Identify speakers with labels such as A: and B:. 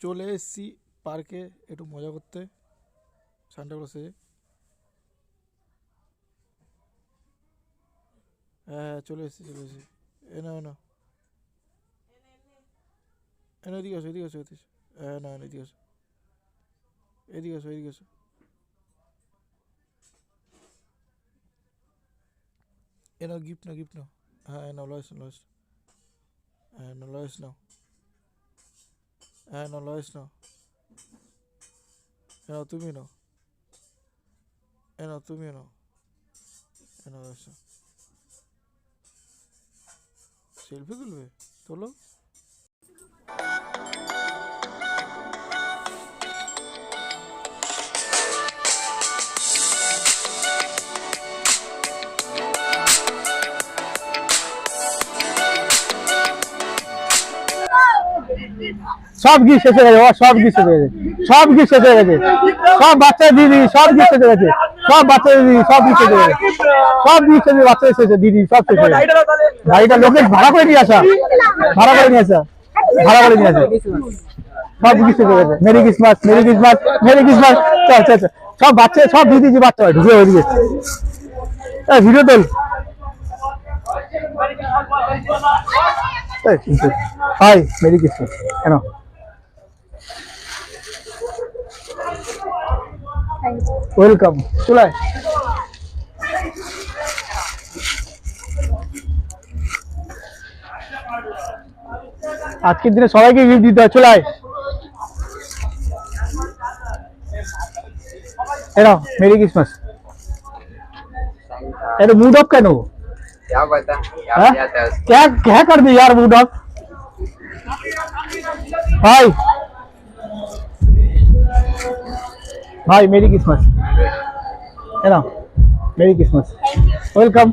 A: চলে এসেছি পার্কে একটু মজা করতে। সানডে ক্লসে হ্যাঁ হ্যাঁ চলে এসেছি চলে এসেছি। এনো এনো এনো এদিকে আসো এদিকে আসো এদিকে। হ্যাঁ না এদিকে আসো। এদিকে আসো এদিকে আসো। এনো গিফট নাও গিফট নাও। হ্যাঁ এনো লয়েস লয়েস হ্যাঁ এনো লয়েস নাও। হ্যাঁ ন, লয়েস ন। এনাও তুমি নাও। এনাও তুমি নাও। এনাও এসো সেলফি তুলবে? তোলো।
B: সব গিফট শেষ হয়ে গেছে সব গিফট শেষ হয়ে গেছে। সব গিফট শেষ হয়ে গেছে। সব বাচ্চা দিদি সব গিফট শেষ হয়ে গেছে। সব বাচ্চা দিদি সব গিফট শেষ হয়ে গেছে। সব গিফট শেষ হয়ে বাচ্চা শেষ দিদি সব শেষ হয়ে গেছে। গাড়িটা লোকে ভাড়া করে নিয়ে আসা। ভাড়া করে নিয়ে আসা। ভাড়া করে নিয়ে আসা। সব গিফট শেষ হয়ে গেছে। Merry Christmas merry Christmas merry Christmas. চল চল। সব বাচ্চা, সব দিদি যে বাচ্চা। হয় ঢুকে ওইদিকে এই, ভিডিও তোল। হাই মেরি ক্রিসমাস কেন? ওয়েলকাম, চলায়। আজকের দিনে সবাইকে গিফট দিতে হয়, চলায়। এরা মেরি ক্রিসমাস এটা মুড অফ কেন?
C: क्या पता? क्या
B: हाँ?
C: जाता है
B: क्या क्या कर दी यार वो डॉग? भाई। भाई मेरी किस्मत। है ना? मेरी किस्मत। वेलकम